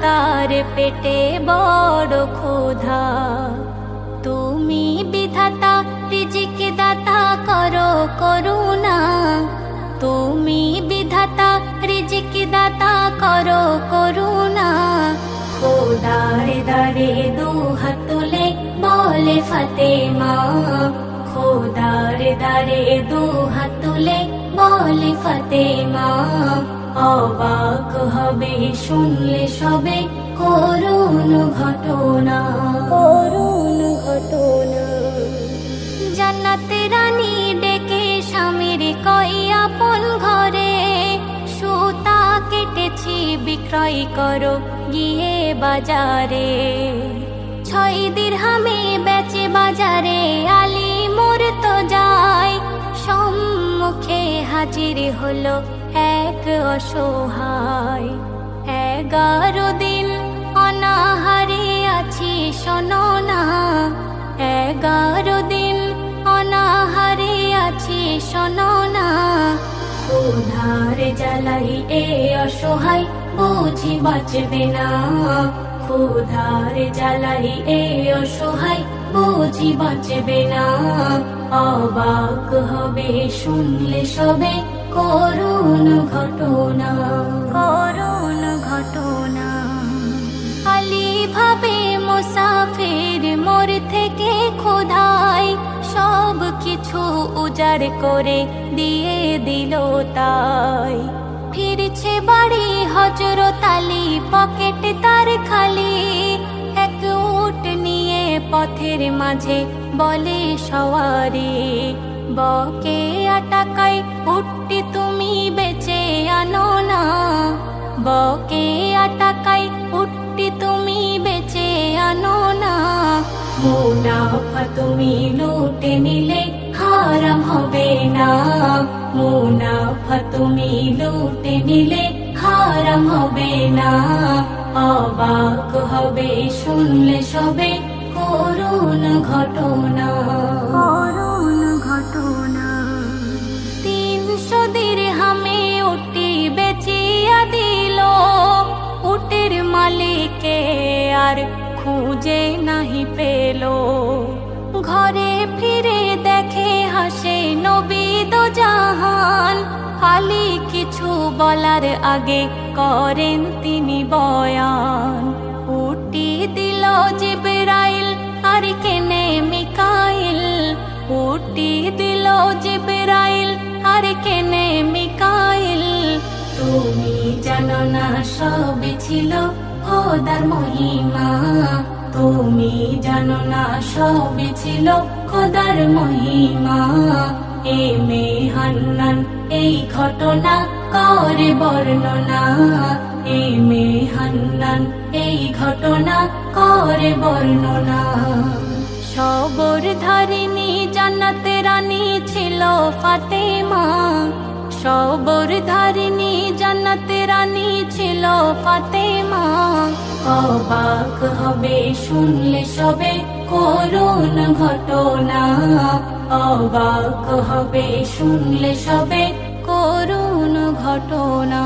তার পেটে বড় ক্ষুধা। তুমি বিধাতা রিজিক দাতা করো করুণা। তুমি বিধাতা রিজিক দাতা করো করুণা। খোদারে দারে দু হাত তুলে বলে ফাতেমা। খোদারে দারে দু হাত তুলে বলে ফাতেমা। অবাক হবে শুনলে সবে করুণ ঘটনা। করুণ ঘটনা। জান্নাতে রানী ডেকে স্বামীর কই আপন ঘরে। সুতা কেটেছি বিক্রয় করো গিয়ে বাজারে। ছয় দিরহামে বেচে বাজারে আলী মোর তো যায়। সম্মুখে হাজির হলো এক অসহায়, এগারো দিন অনাহারে আছি, শোনো না। এগারো দিন অনাহারে আছি, শোনো না। ক্ষুধার জ্বালাই এ অসহায়, বুঝি বাঁচবে না। ক্ষুধার জ্বালাই এ অসহায়, বুঝি বাঁচবে না। অবাক হবে, শুনলে সবে করুণ ঘটনা। করুণ ঘটনা। আলী ভাবে মুসাফির মোর থেকে খোদাই সব কিছু উজাড় করে দিয়ে দিল তাই। ফিরছে বাড়ি হজরত আলী পকেট তার খালি। এক উট নিয়ে পথের মাঝে বলে সওয়ারি বকে আটাকাই উঠটি তুমি আনো না, বকে আটাকাই উঠটি তুমি বেচে আনো না। মুনাফা তুমি লুটে নিলে হারাম হবে না। মুনাফা তুমি লুটে নিলে হারাম হবে না। অবাক হবে, শুনলে সবে করুণ ঘটনা। মালিকে আর খুঁজে নাহি পেল। ঘরে ফিরে দেখে হাসে নবীদ জাহান। আলী কিছু বলার আগে করেন তিনি বয়ান। উটি দিল জিবরাইল, আর কেনে মিকাইল? উটি দিল জিবরাইল, আর কেনে মিকাইল? তুমি জানো না, সবই ছিল খোদার মহিমা, তুমি জানো না সবই ছিল খোদার মহিমা। এ মে হান্নান এই ঘটনা করে বর্ণনা। এ মে হান্নান এই ঘটনা করে বর্ণনা। সবর ধারিণী, জান্নাতে রানী ছিল ফাতেমা। সবর ধারিণী, জান্নাতে রানী ছিল ফাতেমা। অবাক হবে শুনলে সবে করুণ ঘটনা। অবাক হবে শুনলে সবে করুণ ঘটনা।